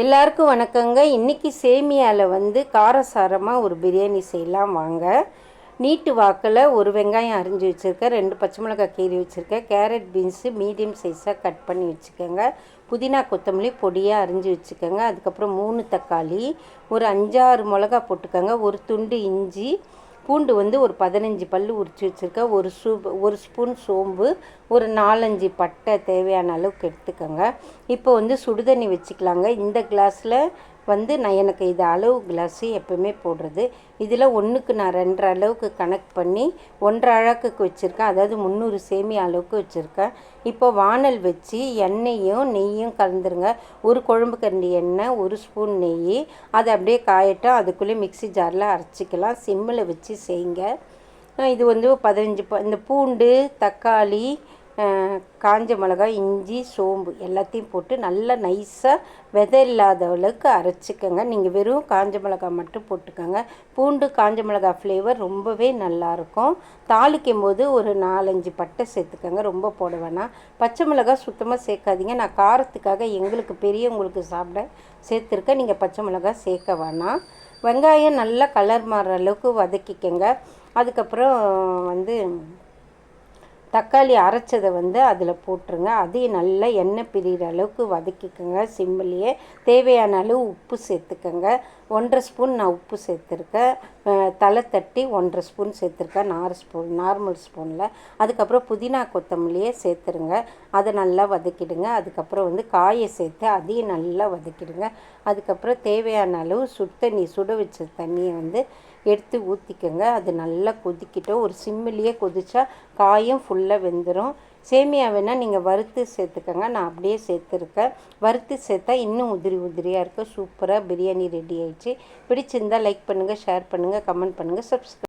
எல்லாருக்கும் வணக்கங்க. இன்றைக்கி சேமியாவில் வந்து காரசாரமாக ஒரு பிரியாணி செய்யலாம் வாங்க. நீட்டு வாக்கில் ஒரு வெங்காயம் அரிஞ்சு வச்சுருக்கேன். ரெண்டு பச்சை மிளகாய் கீறி வச்சுருக்கேன். கேரட் பீன்ஸு மீடியம் சைஸாக கட் பண்ணி வச்சுக்கோங்க. புதினா கொத்தமல்லி பொடியாக அரிஞ்சு வச்சுக்கோங்க. அதுக்கப்புறம் மூணு தக்காளி ஒரு அஞ்சாறு மிளகா போட்டுக்கோங்க. ஒரு துண்டு இஞ்சி பூண்டு வந்து ஒரு பதினஞ்சு பல் உரித்து வச்சுருக்கேன் ஒரு சூ ஒரு ஸ்பூன் சோம்பு ஒரு நாலஞ்சு பட்டை தேவையான அளவுக்கு எடுத்துக்கோங்க. இப்போ வந்து சுடுதண்ணி வச்சுக்கலாங்க. இந்த கிளாஸில் வந்து நான் எனக்கு இது அளவு கிளாஸு எப்போவுமே போடுறது. இதில் ஒன்றுக்கு நான் ரெண்டரை அளவுக்கு கனெக்ட் பண்ணி ஒன்றரை அழகுக்கு வச்சுருக்கேன். அதாவது முந்நூறு சேமி அளவுக்கு வச்சுருக்கேன். இப்போ வானல் வச்சு எண்ணெயும் நெய்யும் கலந்துருங்க. ஒரு குழம்பு கரண்டி எண்ணெய் ஒரு ஸ்பூன் நெய். அதை அப்படியே காயட்டும். அதுக்குள்ளே மிக்சி ஜாரில் அரைச்சிக்கலாம். சிம்மில் வச்சு செய்யுங்க. இது வந்து பதினஞ்சு இந்த பூண்டு தக்காளி காஞ்ச மிளகாய் இஞ்சி சோம்பு எல்லாத்தையும் போட்டு நல்லா நைஸாக விதை இல்லாத அளவுக்கு அரைச்சிக்கோங்க. நீங்கள் வெறும் காஞ்ச மிளகாய் மட்டும் போட்டுக்கோங்க. பூண்டு காஞ்ச மிளகாய் ஃப்ளேவர் ரொம்பவே நல்லாயிருக்கும். தாளிக்கும் போது ஒரு நாலஞ்சு பட்டை சேர்த்துக்கோங்க. ரொம்ப போட வேணாம். பச்சை மிளகாய் சுத்தமாக சேர்க்காதீங்க. நான் காரத்துக்காக எங்களுக்கு பெரியவங்களுக்கு சாப்பிட சேர்த்துருக்கேன். நீங்கள் பச்சை மிளகாய் சேர்க்க வேணாம். வெங்காயம் நல்லா கலர் மாறுற அளவுக்கு வதக்கிக்கோங்க. அதுக்கப்புறம் வந்து தக்காளி அரைச்சதை வந்து அதில் போட்டுருங்க. அதையும் நல்லா எண்ணெய் பிரிகிற அளவுக்கு வதக்கிக்கோங்க. சிம்மிலேயே தேவையான அளவு உப்பு சேர்த்துக்கோங்க. ஒன்றரை ஸ்பூன் நான் உப்பு சேர்த்துருக்கேன். தலை தட்டி ஒன்றரை ஸ்பூன் சேர்த்துருக்கேன். நார் ஸ்பூன் நார்மல் ஸ்பூனில். அதுக்கப்புறம் புதினா கொத்தமல்லியே சேர்த்துருங்க. அதை நல்லா வதக்கிடுங்க. அதுக்கப்புறம் வந்து காயை சேர்த்து அதையும் நல்லா வதக்கிடுங்க. அதுக்கப்புறம் தேவையான அளவு சுத்தண்ணி சுட வச்ச தண்ணியை வந்து எடுத்து ஊற்றிக்கோங்க அது நல்லா கொதிக்கிட்டோம். ஒரு சிம்மிலேயே கொதிச்சா காயும் ஃபுல்லாக வெந்துடும் சேமியா வேணால் நீங்கள் வறுத்து சேர்த்துக்கோங்க. நான் அப்படியே சேர்த்துருக்கேன். வறுத்து சேர்த்தா இன்னும் உதிரி உதிரியாக இருக்கும். சூப்பராக பிரியாணி ரெடி ஆயிடுச்சு. பிடிச்சிருந்தால் லைக் பண்ணுங்கள் ஷேர் பண்ணுங்கள் கமெண்ட் பண்ணுங்கள் சப்ஸ்கிரைப்